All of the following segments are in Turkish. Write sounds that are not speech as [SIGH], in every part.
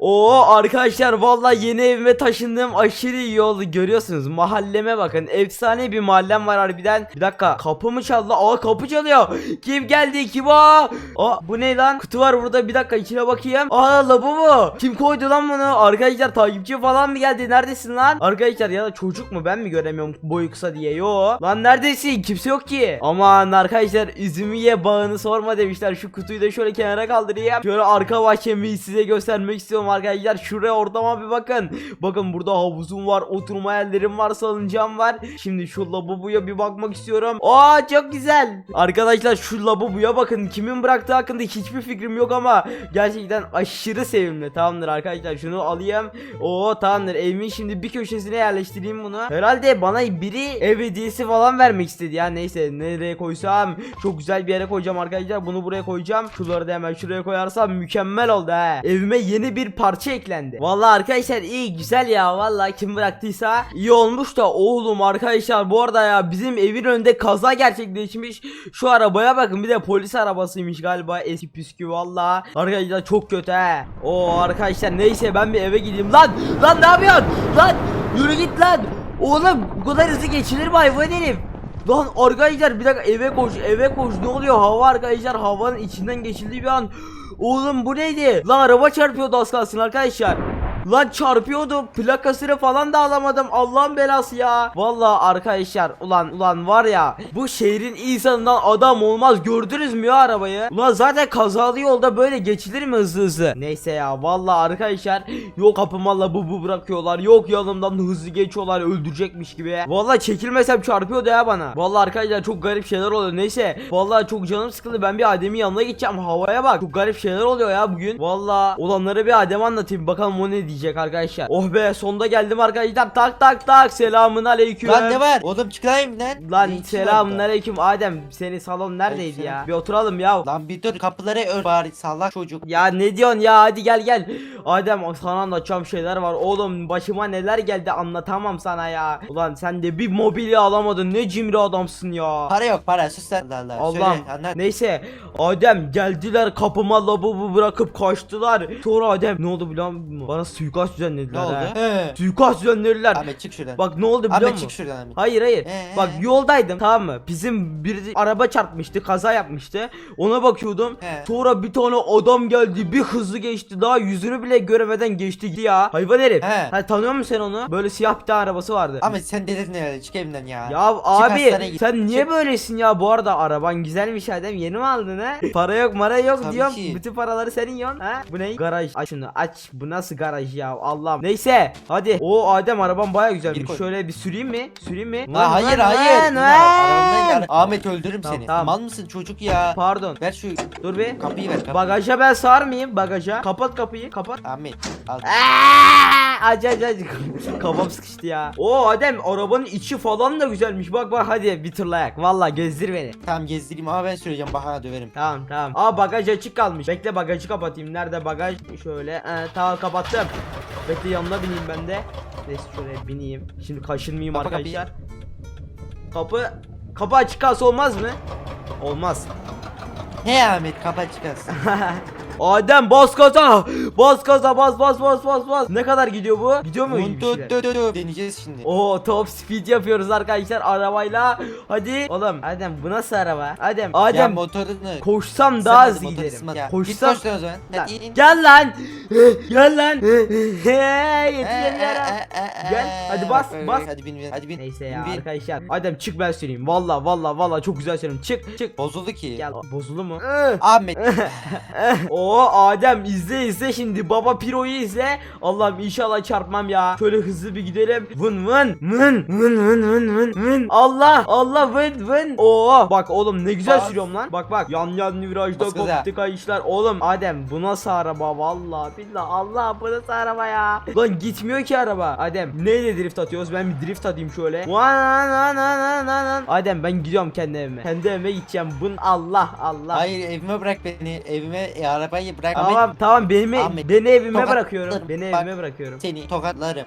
Oo arkadaşlar vallahi yeni evime taşındığım aşırı iyi oldu. Görüyorsunuz mahalleme bakın. Efsane bir mahallem var harbiden. Bir dakika kapı mı çaldı? Aa kapı çalıyor. Kim geldi? Kim o? Aa bu ne lan? Kutu var burada. Bir dakika içine bakayım. Aa lavabo kim koydu lan bunu? Arkadaşlar takipçi falan mı geldi? Neredesin lan? Arkadaşlar ya da çocuk mu? Ben mi göremiyorum boyu kısa diye? Yo. Lan neredesin? Kimse yok ki. Aman arkadaşlar üzümü ye bağını sorma demişler. Şu kutuyu da şöyle kenara kaldırayım. Şöyle arka bahçemi size göstermek istiyorum arkadaşlar. Şuraya ortama bir bakın. Bakın burada havuzum var oturma yerlerim var salıncağım var. Şimdi şu lavaboya bir bakmak istiyorum. Aa çok güzel. Arkadaşlar şu lavaboya bakın. Kimin bıraktığı hakkında hiçbir fikrim yok ama gerçekten aşırı sevimli. Tamamdır arkadaşlar şunu alayım. Oo tamamdır. Evimin şimdi bir köşesine yerleştireyim bunu. Herhalde bana biri ev hediyesi falan vermek istedi ya. Neyse nereye koysam? Çok güzel bir yere koyacağım arkadaşlar. Bunu buraya koyacağım. Şunları da hemen şuraya koyarsam mükemmel oldu he. Evime yeni bir parça eklendi. Vallahi arkadaşlar iyi güzel ya. Vallahi kim bıraktıysa iyi olmuş da oğlum arkadaşlar. Bu arada ya bizim evin önünde kaza gerçekleşmiş. Şu arabaya bakın. Bir de polis arabasıymış galiba. Eski püskü vallahi. Arkadaşlar çok kötü he. O arkadaşlar neyse ben bir eve gideyim. Lan lan ne yapıyorsun? Lan yürü git lan. Oğlum bu kadar hızlı geçilir mi hayvan herif? Lan arkadaşlar bir dakika eve koş eve koş. Ne oluyor? Hava arkadaşlar havanın içinden geçildiği bir an Oğlum bu neydi? Lan araba çarpıyordu az kalsın arkadaşlar Lan çarpıyordu. Plakasını falan da alamadım. Allah'ın belası ya. Vallahi arkadaşlar ulan ulan var ya Bu şehrin insanından adam olmaz. Gördünüz mü ya arabayı? Ulan zaten kazalı yolda böyle geçilir mi hızlı hızlı? Neyse ya vallahi arkadaşlar Yok kapıma labubu bırakıyorlar. Yok yanımdan hızlı geçiyorlar öldürecekmiş gibi. Vallahi çekilmesem çarpıyordu ya bana. Vallahi arkadaşlar çok garip şeyler oluyor. Neyse Vallahi çok canım sıkıldı. Ben bir Adem'in yanına gideceğim. Havaya bak. Çok garip şeyler oluyor ya bugün. Vallahi olanları bir Adem anlatayım. Bakalım o ne diyecek arkadaşlar. Oh be sonunda geldim arkadaşlar. Tak tak tak. Selamun aleyküm. Lan ne var? Oğlum çıkayım lan. Lan Ne işin var aleyküm. Adem senin salon neredeydi ya? Bir oturalım ya. Lan bir dur kapıları ör bari salak çocuk. ya ne diyorsun ya? Hadi gel gel. Adem sana anlatacağım şeyler var. Oğlum başıma neler geldi anlatamam sana ya. Ulan sen de bir mobilya alamadın. Ne cimri adamsın ya. Para yok para. Sus sen. Allah Allah. Allah'ım. Söyle anlat. neyse. Adem geldiler. Kapıma labubu bırakıp kaçtılar. Sonra Adem ne oldu biliyor musun? Bana suikast düzenlediler Ne oldu? ha. He. Suikast düzenlediler Ahmet çık şuradan. Bak ne oldu biliyor Ahmet musun çık şuradan Ahmet. Hayır hayır. Ee? Bak yoldaydım tamam mı? Bizim bir araba çarpmıştı, kaza yapmıştı. Ona bakıyordum. He. Sonra bir tane adam geldi, bir hızlı geçti. Daha yüzünü bile göremeden geçti ya. Hayvan herif. He. Ha, tanıyor musun sen onu? Böyle siyah bir tane arabası vardı. Ahmet sen delirdin herhalde çık evimden ya. Ya hastaneye abi git. sen niye Çık. böylesin ya? Bu arada araban güzelmiş Adem. Yeni mi aldın ha? Para yok, mara yok Tabii diyorum. ki. Bütün paraları senin yiyorsun ha? Bu ne? Garaj. Aç şunu aç. Bu nasıl garaj ya? Allah'ım. Neyse. Hadi. O Adem araban baya güzelmiş. Koy. Şöyle bir süreyim mi? Süreyim mi? La hayır Lan, hayır. lan, Yine lan. arabamdan gel. Ahmet öldürürüm Tamam, seni. tamam. Mal mısın çocuk ya? Pardon. Ver şu Dur bir. kapıyı ver kapıyı. Bagaja ben sığar mıyım? Bagaja. Kapat kapıyı. Kapat. Ahmet al. Aç aç aç. [LAUGHS] Kafam sıkıştı ya. Oo Adem arabanın içi falan da güzelmiş. Bak bak hadi bir turlayak. Valla gezdir beni. Tamam gezdireyim ama ben süreceğim bahana döverim. Tamam tamam. Aa bagaj açık kalmış. Bekle bagajı kapatayım. Nerede bagaj? Şöyle. Ee, tamam kapattım. Bekle yanına bineyim ben de. Neyse şöyle bineyim. Şimdi kaşınmayayım Kapa arkadaşlar. Kapı kapı açık kalsa olmaz mı? Olmaz. He Ahmet kapa çıkarsın. [LAUGHS] Adem bas gaza. Bas gaza bas bas bas bas bas. Ne kadar gidiyor bu? Gidiyor mu? dö. Deneyeceğiz şimdi. Oo top speed yapıyoruz arkadaşlar arabayla. Hadi. Oğlum Adem bu nasıl araba? Adem. Ya Adem motorunu. koşsam daha hızlı giderim. ısınma. Ya, Git Koşsam. koş lan o zaman. Lan, Hadi in. Gel lan. [LAUGHS] Gel lan. [LAUGHS] Hey, Yetişemiyorum. ee, ee, Gel, ee. hadi bas, Bak, bas. Hadi bin bin. Hadi bin. Neyse Bin, ya bin. arkadaşlar. Adem çık ben süreyim. Valla valla valla çok güzel sürüyorum. Çık çık. Bozuldu ki. Gel. Bozuldu mu? Ahmet. Oo [LAUGHS] Adem izle izle şimdi baba piroyu izle. Allah'ım inşallah çarpmam ya. Şöyle hızlı bir gidelim. Vın vın vın vın vın vın vın vın. Allah Allah vın vın. Oo bak oğlum ne güzel Bas. sürüyorum lan. Bak bak yan yan virajda Bas gaza. koptu kayışlar. Oğlum Adem bu nasıl araba vallahi billahi Allah bu nasıl araba ya. Lan gitmiyor ki araba. Adem neyle drift atıyoruz? Ben bir drift atayım şöyle. Van, van, van, van. Adem ben gidiyorum kendi evime. Kendi evime gideceğim. Bun Allah Allah. Hayır evime bırak beni. Evime e, araba arabayı bırak. Tamam tamam beni Ahmet, beni evime tokatlarım. bırakıyorum. Beni Bak. evime bırakıyorum. seni tokatlarım.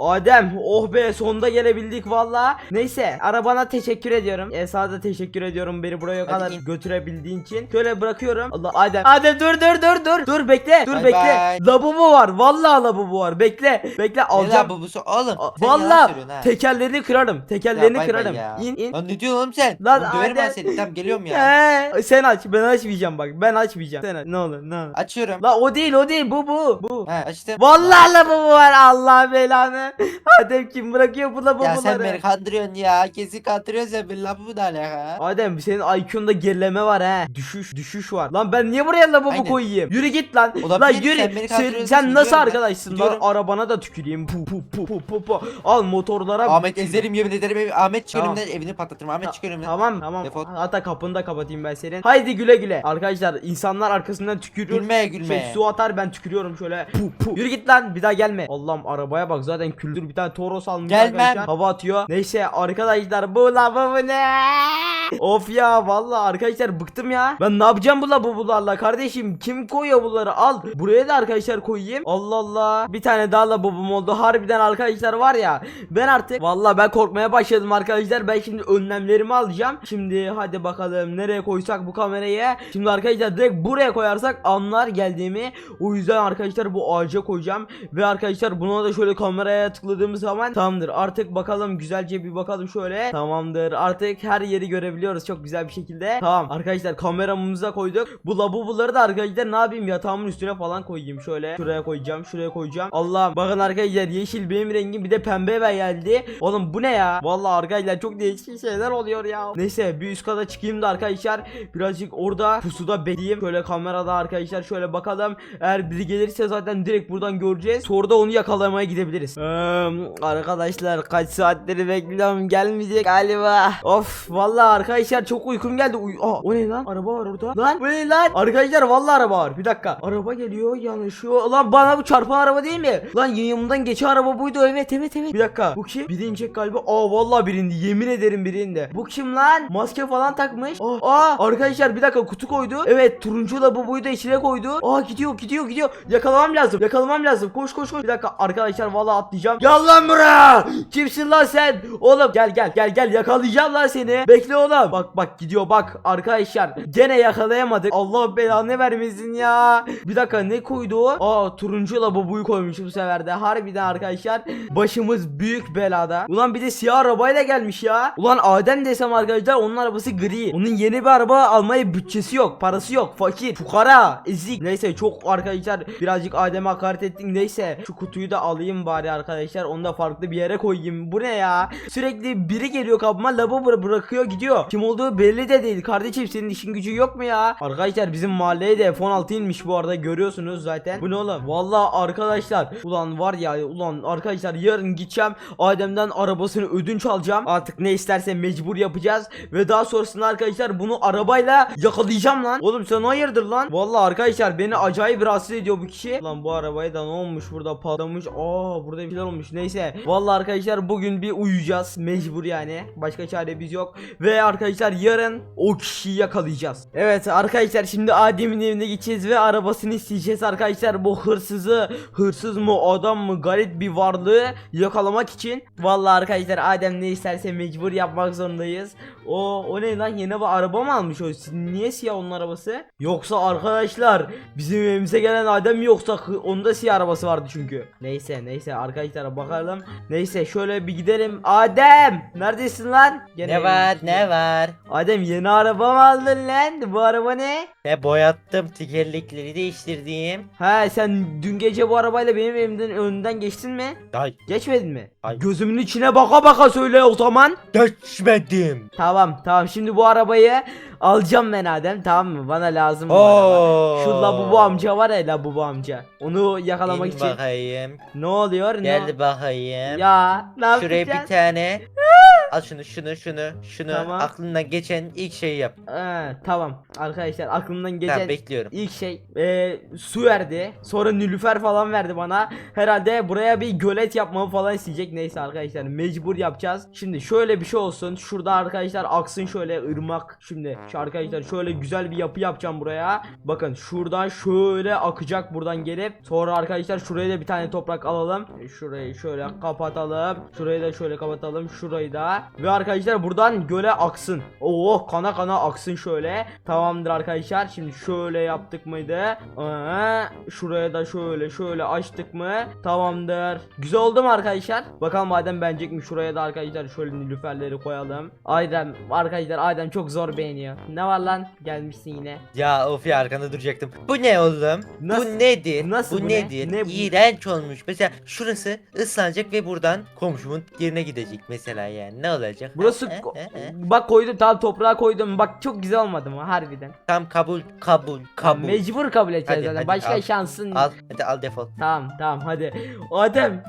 Adem oh be sonunda gelebildik valla. Neyse arabana teşekkür ediyorum. E, sana da teşekkür ediyorum beni buraya Hadi kadar in. götürebildiğin için. Şöyle bırakıyorum. Allah Adem. Adem dur dur dur dur. Dur bekle. Dur Bye bekle. bye. Labubu var. Vallahi labubu var. Bekle. Bekle Ne alacağım. lan bu busu oğlum. Valla tekerlerini kırarım. Ya Tekerlerini bay kırarım. ya. İn in. Lan ne diyorsun oğlum sen? Lan Lan döverim ben seni. Tamam geliyorum ya. [LAUGHS] He, sen aç. Ben açmayacağım bak. Ben açmayacağım. Sen aç. Ne olur ne olur. Açıyorum. La o değil o değil bu bu. Bu. Ha açtım. Vallahi labubu var Allah belanı. [LAUGHS] Adem kim bırakıyor bu labubuları? Ya sen beni kandırıyorsun ya. Kesin kandırıyorsun sen beni. Lafı bu da alaka. Adem senin IQ'unda gerileme var he. Düşüş düşüş var. Lan ben niye buraya lavabo Aynen. koyayım? Yürü git lan. Olabilir, Lan sen yürü. beni Sen, sen nasıl ben. arkadaşsın lan? Arabana da tüküreyim. Pu pu pu pu pu pu. Al motorlara. Ahmet ezerim yemin ederim. Ahmet çık Tamam. önümden evini patlatırım. Ahmet çık önümden. Tamam tamam. Defol. Hatta kapını da kapatayım ben senin. Haydi güle güle. Arkadaşlar insanlar arkasından tükürür. Gülme gülme. Şey, su atar ben tükürüyorum şöyle. Pu pu. Yürü git lan bir daha gelme. Allah'ım arabaya bak zaten küldür bir tane Toros almış Gelmem. arkadaşlar. Hava atıyor. Neyse arkadaşlar bu lavabo ne? of ya vallahi arkadaşlar bıktım ya. Ben ne yapacağım bu lavabolarla kardeşim? Kim koyuyor bunları? Al. Buraya da arkadaşlar koyayım. Allah Allah. Bir tane daha lavabom oldu. Harbiden arkadaşlar var ya. Ben artık vallahi ben korkmaya başladım arkadaşlar. Ben şimdi önlemlerimi alacağım. Şimdi hadi bakalım nereye koysak bu kamerayı. Şimdi arkadaşlar direkt buraya koyarsak anlar geldiğimi. O yüzden arkadaşlar bu ağaca koyacağım. Ve arkadaşlar buna da şöyle kameraya tıkladığımız zaman tamamdır. Artık bakalım güzelce bir bakalım şöyle. Tamamdır. Artık her yeri görebiliyoruz çok güzel bir şekilde. Tamam arkadaşlar kameramıza koyduk. Bu labubuları da arkadaşlar ne yapayım yatağımın üstüne falan koyayım. Şöyle şuraya koyacağım. Şuraya koyacağım. Allah'ım bakın arkadaşlar yeşil benim rengim bir de pembe ve geldi. Oğlum bu ne ya? Vallahi arkadaşlar çok değişik şeyler oluyor ya. Neyse bir üst kata çıkayım da arkadaşlar birazcık orada pusuda bekleyeyim. Şöyle kamerada arkadaşlar şöyle bakalım. Eğer biri gelirse zaten direkt buradan göreceğiz. Sonra da onu yakalamaya gidebiliriz. Eee, arkadaşlar kaç saatleri bekliyorum gelmeyecek galiba. Of vallahi arkadaşlar çok uykum geldi. Uy Aa, o ne lan? Araba var orada. Lan bu ne lan? Arkadaşlar vallahi araba var. Bir dakika. Araba geliyor yanaşıyor. Lan bana bu çarpan araba değil mi? Lan yanımdan geçen araba buydu. Evet evet evet. Bir dakika. Bu kim? Biri inecek galiba. Aa vallahi birindi. Yemin ederim birindi. Bu kim lan? Maske falan takmış. Aa, aa arkadaşlar bir dakika kutu koydu. Evet turuncu da bu buydu da içine koydu. Aa gidiyor gidiyor gidiyor. Yakalamam lazım. Yakalamam lazım. Koş koş koş. Bir dakika arkadaşlar vallahi atlayacağım. Gel lan buraya. Kimsin lan sen? Oğlum gel gel gel gel yakalayacağım lan seni. Bekle oğlum. Bak bak gidiyor bak arkadaşlar. Gene yakalayamadık. Allah belanı vermesin ya. Bir dakika ne koydu o? Aa turuncu labubuyu koymuş bu sefer de. Harbiden arkadaşlar başımız büyük belada. Ulan bir de siyah arabayla gelmiş ya. Ulan Adem desem arkadaşlar onun arabası gri. Onun yeni bir araba almaya bütçesi yok. Parası yok. Fakir. Fukara. Ezik. Neyse çok arkadaşlar birazcık Adem'e hakaret ettik. Neyse şu kutuyu da alayım bari arkadaşlar. Onu da farklı bir yere koyayım. Bu ne ya? Sürekli biri geliyor kapıma lavabo bıra- bırakıyor gidiyor. Kim olduğu belli de değil. Kardeşim senin işin gücün yok mu ya? Arkadaşlar bizim mahalleye de F16 inmiş bu arada görüyorsunuz zaten. Bu ne oğlum? Vallahi arkadaşlar ulan var ya ulan arkadaşlar yarın gideceğim Adem'den arabasını ödünç alacağım. Artık ne isterse mecbur yapacağız ve daha sonrasında arkadaşlar bunu arabayla yakalayacağım lan. Oğlum sen hayırdır lan? Vallahi arkadaşlar beni acayip rahatsız ediyor bu kişi. Lan bu arabaya da ne olmuş burada patlamış. Aa burada bir şeyler olmuş. Neyse. Vallahi arkadaşlar bugün bir uyuyacağız. Mecbur yani. Başka çaremiz yok. Ve arkadaşlar yarın o kişiyi yakalayacağız. Evet arkadaşlar şimdi Adem'in evine gideceğiz ve arabasını isteyeceğiz arkadaşlar. Bu hırsızı hırsız mı adam mı garip bir varlığı yakalamak için. Vallahi arkadaşlar Adem ne isterse mecbur yapmak zorundayız. O o ne lan yeni bir araba mı almış o? Niye siyah onun arabası? Yoksa arkadaşlar bizim evimize gelen Adem yoksa hı- onda siyah arabası vardı çünkü. Neyse neyse arkadaşlar bakalım. Neyse şöyle bir gidelim. Adem neredesin lan? Gene Ne var ne var? Adem yeni araba mı aldın lan? Bu araba ne? He boyattım tekerlekleri değiştirdim. Ha sen dün gece bu arabayla benim evimden önünden geçtin mi? Ay Geçmedin mi? Hayır. Gözümün içine baka baka söyle o zaman. geçmedim. Tamam tamam şimdi bu arabayı alacağım ben Adem tamam mı? Bana lazım bu araba. Şu labubu amca var ya labubu amca. Onu yakalamak İn için. bakayım. Ne oluyor? Ne? Gel bakayım. Ya ne Şuraya bir yapacağız? tane Al şunu şunu şunu şunu Tamam. aklından geçen ilk şeyi yap. Ee, tamam arkadaşlar aklımdan geçen Tamam bekliyorum. ilk şey e, su verdi. Sonra nülüfer falan verdi bana. Herhalde buraya bir gölet yapmamı falan isteyecek. Neyse arkadaşlar mecbur yapacağız. Şimdi şöyle bir şey olsun. Şurada arkadaşlar aksın şöyle ırmak. Şimdi şu arkadaşlar şöyle güzel bir yapı yapacağım buraya. Bakın şuradan şöyle akacak buradan gelip. Sonra arkadaşlar şuraya da bir tane toprak alalım. Şurayı şöyle kapatalım. Şurayı da şöyle kapatalım. Şurayı da. Ve arkadaşlar buradan göle aksın. Oo kana kana aksın şöyle. Tamamdır arkadaşlar. Şimdi şöyle yaptık mıydı? Ee, şuraya da şöyle şöyle açtık mı? Tamamdır. Güzel oldu mu arkadaşlar? Bakalım Adem beğenecek mi? Şuraya da arkadaşlar şöyle nilüferleri koyalım. Adem arkadaşlar Adem çok zor beğeniyor. Ne var lan? Gelmişsin yine. Ya of ya arkanda duracaktım. Bu ne oğlum? Nasıl- bu nedir? nasıl bu, bu ne? nedir? Ne bu? İğrenç olmuş. Mesela şurası ıslanacak ve buradan komşumun yerine gidecek mesela yani. Ne olacak? Burası bak koydum tam toprağa koydum. Bak çok güzel olmadı mı harbiden? Tam kabul kabul kabul. Mecbur kabul edeceğiz Hadi, zaten. hadi, Başka al. şansın Al hadi al defol. Tamam tamam hadi. Adem.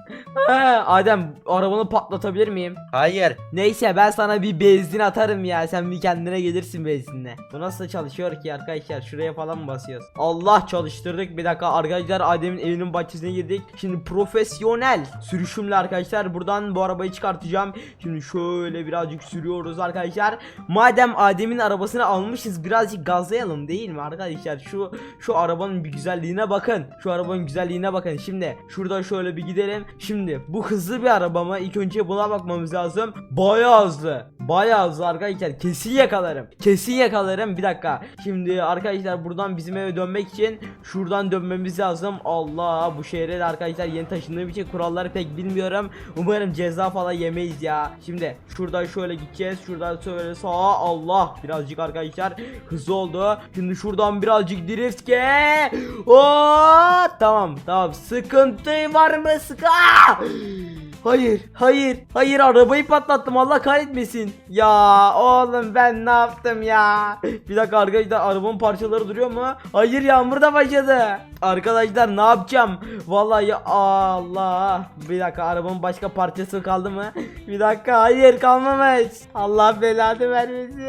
Ha, Adem arabanı patlatabilir miyim? Hayır. Neyse ben sana bir benzin atarım ya. Sen bir kendine gelirsin benzinle. Bu nasıl çalışıyor ki arkadaşlar? Şuraya falan mı basıyoruz? Allah çalıştırdık. Bir dakika arkadaşlar Adem'in evinin bahçesine girdik. Şimdi profesyonel sürüşümle arkadaşlar buradan bu arabayı çıkartacağım. Şimdi şöyle birazcık sürüyoruz arkadaşlar. Madem Adem'in arabasını almışız birazcık gazlayalım değil mi arkadaşlar? Şu şu arabanın bir güzelliğine bakın. Şu arabanın güzelliğine bakın. Şimdi şurada şöyle bir gidelim. Şimdi bu hızlı bir araba mı? İlk önce buna bakmamız lazım. Bayağı hızlı. Bayağı arkadaşlar. Kesin yakalarım. Kesin yakalarım. Bir dakika. Şimdi arkadaşlar buradan bizim eve dönmek için şuradan dönmemiz lazım. Allah bu şehre de arkadaşlar yeni taşındığım için kuralları pek bilmiyorum. Umarım ceza falan yemeyiz ya. Şimdi şuradan şöyle gideceğiz. Şuradan şöyle sağa Allah. Birazcık arkadaşlar hızlı oldu. Şimdi şuradan birazcık drift ke. Oo, tamam tamam. Sıkıntı var mı? Sıkı. Hayır, hayır, hayır arabayı patlattım Allah kahretmesin. Ya oğlum ben ne yaptım ya? Bir dakika arkadaşlar arabanın parçaları duruyor mu? Hayır yağmur da başladı. Arkadaşlar ne yapacağım? Vallahi ya Allah. Bir dakika arabanın başka parçası kaldı mı? Bir dakika hayır kalmamış. Allah belanı vermesin.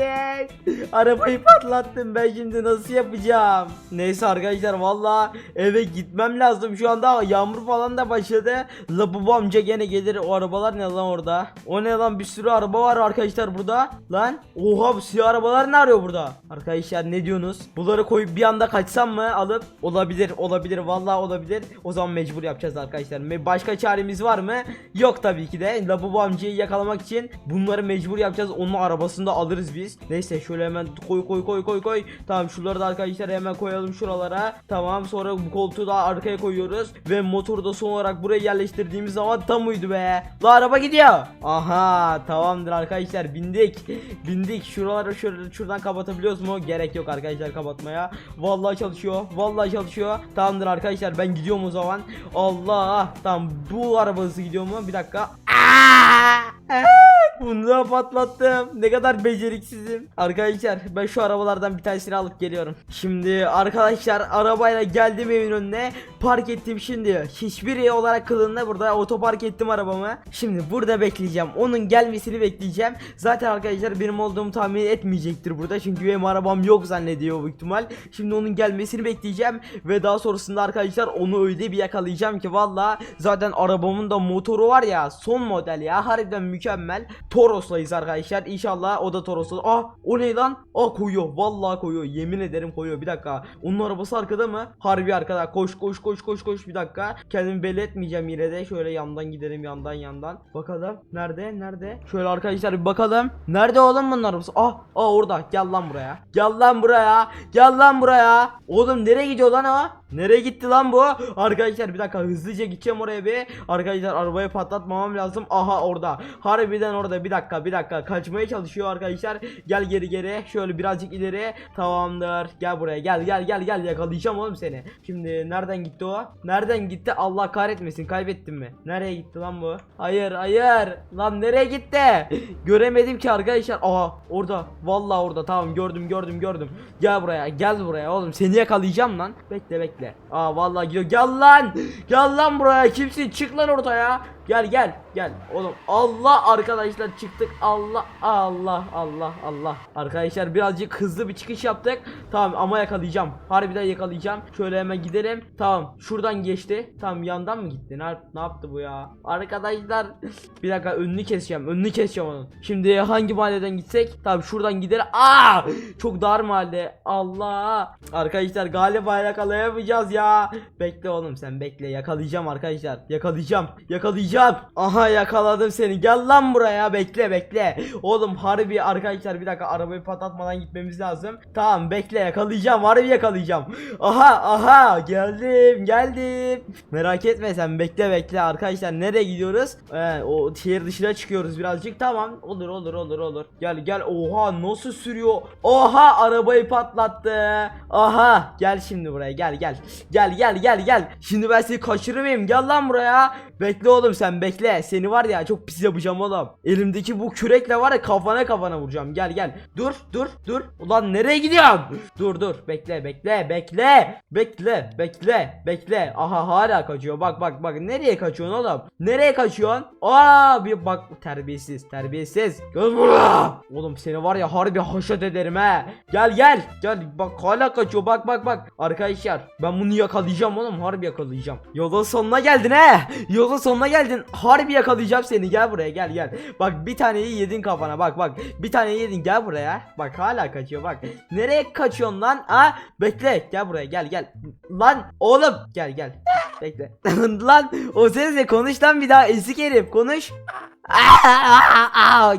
Arabayı patlattım ben şimdi nasıl yapacağım? Neyse arkadaşlar vallahi eve gitmem lazım şu anda yağmur falan da başladı. Labubu amca gene gelir o arabalar ne lan orada? O ne lan bir sürü araba var arkadaşlar burada. Lan oha bu siyah arabalar ne arıyor burada? Arkadaşlar ne diyorsunuz? Bunları koyup bir anda kaçsam mı alıp olabilir olabilir vallahi olabilir. O zaman mecbur yapacağız arkadaşlar. Başka çaremiz var mı? Yok tabii ki de. Labubu amcayı yakalamak için bunları mecbur yapacağız. Onun arabasını da alırız biz. Neyse şöyle hemen koy koy koy koy koy. Tamam şunları da arkadaşlar hemen koyalım şuralara. Tamam sonra bu koltuğu da arkaya koyuyoruz. Ve motoru da son olarak buraya yerleştirdiğimiz zaman tam uydu be. La araba gidiyor. Aha tamamdır arkadaşlar bindik. Bindik. Şuraları şöyle şuradan kapatabiliyoruz mu? Gerek yok arkadaşlar kapatmaya. Vallahi çalışıyor. Vallahi çalışıyor. Tamamdır arkadaşlar ben gidiyorum o zaman. Allah. Tamam bu araba hızlı gidiyor mu? Bir dakika. Aa! Bunu da patlattım. Ne kadar beceriksizim. Arkadaşlar ben şu arabalardan bir tanesini alıp geliyorum. Şimdi arkadaşlar arabayla geldim evin önüne. Park ettim şimdi. Hiçbir olarak kılığında burada otopark ettim arabamı. Şimdi burada bekleyeceğim. Onun gelmesini bekleyeceğim. Zaten arkadaşlar benim olduğumu tahmin etmeyecektir burada. Çünkü benim arabam yok zannediyor bu ihtimal. Şimdi onun gelmesini bekleyeceğim. Ve daha sonrasında arkadaşlar onu öyle bir yakalayacağım ki valla zaten arabamın da motoru var ya son model ya harbiden mükemmel. Toros'layız arkadaşlar. İnşallah o da Toros'la. Ah o ne lan? Ah koyuyor. Vallahi koyuyor. Yemin ederim koyuyor. Bir dakika. Onun arabası arkada mı? Harbi arkada. Koş koş koş koş koş bir dakika. Kendimi belli etmeyeceğim yine de. Şöyle yandan gidelim yandan yandan. Bakalım. Nerede? Nerede? Şöyle arkadaşlar bir bakalım. Nerede oğlum bunun arabası? Ah, ah orada. Gel lan buraya. Gel lan buraya. Gel lan buraya. Oğlum nereye gidiyor lan o? Nereye gitti lan bu? Arkadaşlar bir dakika hızlıca gideceğim oraya bir. Arkadaşlar arabayı patlatmamam lazım. Aha orada. Harbiden orada. Bir dakika bir dakika. Kaçmaya çalışıyor arkadaşlar. Gel geri geri. Şöyle birazcık ileri. Tamamdır. Gel buraya. Gel gel gel gel. Yakalayacağım oğlum seni. Şimdi nereden gitti o? Nereden gitti? Allah kahretmesin. Kaybettim mi? Nereye gitti lan bu? Hayır hayır. Lan nereye gitti? Göremedim ki arkadaşlar. Aha orada. Vallahi orada. Tamam gördüm gördüm gördüm. Gel buraya. Gel buraya oğlum. Seni yakalayacağım lan. Bekle bekle. Aa vallahi gidiyor. Gel lan. Gel lan buraya. Kimsin? Çık lan ortaya. Gel gel gel. Oğlum Allah arkadaşlar çıktık. Allah Allah Allah Allah. Arkadaşlar birazcık hızlı bir çıkış yaptık. Tamam ama yakalayacağım. Harbiden yakalayacağım. Şöyle hemen gidelim. Tamam şuradan geçti. Tamam yandan mı gitti? Ne, ne yaptı bu ya? Arkadaşlar Bir dakika önünü keseceğim önünü keseceğim onun. Şimdi hangi mahalleden gitsek? Tamam şuradan gidelim. Aa! Çok dar mahalle. Allah! Arkadaşlar galiba yakalayamayacağız ya. Bekle oğlum sen bekle. Yakalayacağım arkadaşlar. Yakalayacağım. Yakalayacağım Aha yakaladım seni. Gel lan buraya. Bekle bekle. Oğlum harbi arkadaşlar bir dakika. Arabayı patlatmadan gitmemiz lazım. Tamam bekle. Yakalayacağım. Harbi yakalayacağım. Aha aha. Geldim geldim. Merak etme sen. Bekle bekle. Arkadaşlar nereye gidiyoruz? Ee, O şehir dışına çıkıyoruz birazcık. Tamam. Olur olur olur olur. Gel gel. Oha nasıl sürüyor? Oha arabayı patlattı. Aha. Gel şimdi buraya. Gel gel. Gel gel gel gel. Şimdi ben seni kaçırır mıyım gel lan buraya. Bekle oğlum sen bekle. Seni var ya çok pis yapacağım oğlum. Elimdeki bu kürekle var ya kafana kafana vuracağım. Gel gel. Dur dur dur. Ulan nereye gidiyorsun? Dur dur. Bekle bekle bekle. Bekle bekle bekle. Aha hala kaçıyor. Bak bak bak. Nereye kaçıyorsun oğlum? Nereye kaçıyorsun? Aa bir bak. Terbiyesiz terbiyesiz. Gel buraya. Oğlum seni var ya harbi haşat ederim he. Gel gel. Gel bak hala kaçıyor. Bak bak bak. Arkadaşlar ben bunu yakalayacağım oğlum. Harbi yakalayacağım. Yolun sonuna geldin he. Yolun sonuna geldin harbi yakalayacağım seni. Gel buraya gel gel. Bak bir taneyi yedin kafana. Bak bak. Bir taneyi yedin gel buraya. Bak hala kaçıyor bak. Nereye kaçıyorsun lan? Ha? Bekle gel buraya gel gel. Lan oğlum. Gel gel. Bekle. [LAUGHS] Lan o sesle konuş lan bir daha ezik herif. Konuş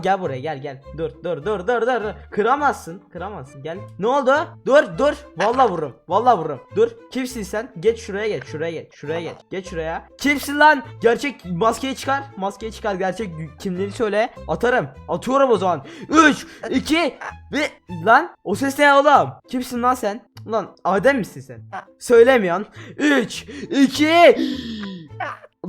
gel buraya gel gel. Dur dur dur dur dur. Kıramazsın. Kıramazsın. Gel. Ne oldu? Dur dur. Vallahi vururum. Vallahi vururum. Dur. Kimsin sen? Geç şuraya geç. Şuraya geç. Şuraya geç. Geç şuraya. Kimsin lan? Gerçek maskeyi çıkar. Maskeyi çıkar. Gerçek kimliğini söyle. Atarım. Atıyorum o zaman. 3 2 ve lan o ses ne oğlum? Kimsin lan sen? Lan Adem misin sen? Söylemiyorsun. 3 2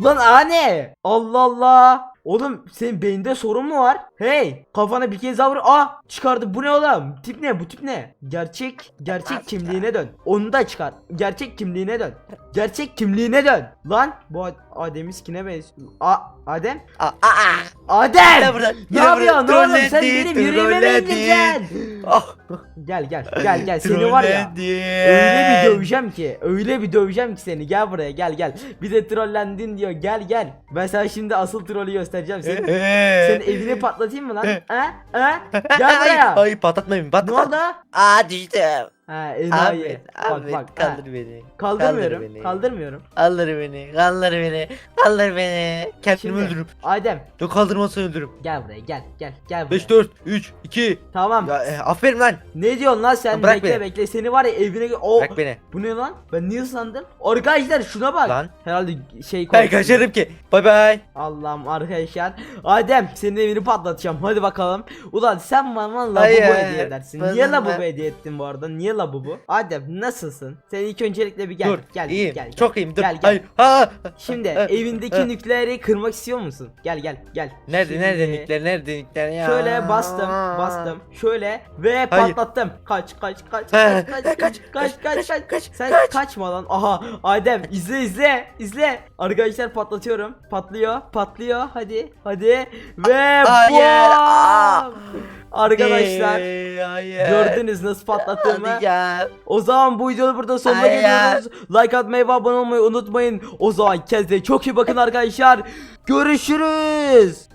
Lan anne. Allah Allah. Oğlum senin beyinde sorun mu var? Hey kafana bir kez vur. Aa çıkardı. Bu ne oğlum? Tip ne? Bu tip ne? Gerçek gerçek kimliğine dön. Onu da çıkar. Gerçek kimliğine dön. Gerçek kimliğine dön. Lan bu Ad- Adem'iz kine benziyor. A Adem? Aa, aa. Adem! Gel buraya, Ne yapıyorsun oğlum? Sen benim yüreğime indireceksin? Ah. Gel gel gel gel seni var ya. Öyle bir döveceğim ki. Öyle bir döveceğim ki seni. Gel buraya gel gel. Bir de trollendin diyor. Gel gel. Ben sana şimdi asıl trolü göstereceğim. Senin, senin evini patlatayım mı lan? Ha? Ha? Gel buraya. Ay patlatmayın Ne patlat. oldu? Aa düştüm. Ha enayi. Ahmet, Bak Ahmet bak. ha. kaldır beni. Kaldırmıyorum. Kaldır beni. Kaldırmıyorum. Kaldır beni. Kaldır beni. Kaldır beni. Kendimi Şimdi- öldürürüm. Adem Yok kaldırmazsan öldürürüm. gel buraya gel gel gel buraya. 5 4 3 2 Tamam. Ya e, aferin lan. Ne diyorsun lan sen? Bırak bekle beni. bekle. Seni var ya evine o Bırak beni. Bu ne lan? Ben niye ıslandım? Arkadaşlar şuna bak. Lan. Herhalde şey Ben kaçarım ki. Bay bay. Allah'ım arkadaşlar. Adem senin evini patlatacağım. Hadi bakalım. Ulan sen bana labubu Hayır, hediye edersin. Niye labubu ben- hediye ettin bu arada? Niye labubu? Adem nasılsın? Sen ilk öncelikle bir gel. dur. gel, iyiyim. gel, gel. Çok iyiyim. Dur. Gel, gel. Hayır. Ha. Şimdi evindeki nükleeri kırmak istiyor musun? Gel gel gel. Nerede Şimdi- nerede nickler nerede nickler ya? Şöyle bastım, bastım. Şöyle ve Hayır. patlattım. Kaç, kaç, kaç, kaç, [LAUGHS] kaç, kaç, kaç, kaç, kaç, kaç, kaç, Sen kaç. kaçma lan. Aha, Adem izle izle, izle. Arkadaşlar patlatıyorum. Patlıyor, patlıyor. Hadi, hadi. Ve Hayır, bam! Arkadaşlar Ee, hayır. gördünüz nasıl patlattığımı. Hadi ya. O zaman bu videonun burada sonuna Hayır. geliyoruz. Like atmayı ve abone olmayı unutmayın. O zaman kendinize çok iyi bakın arkadaşlar. Görüşürüz.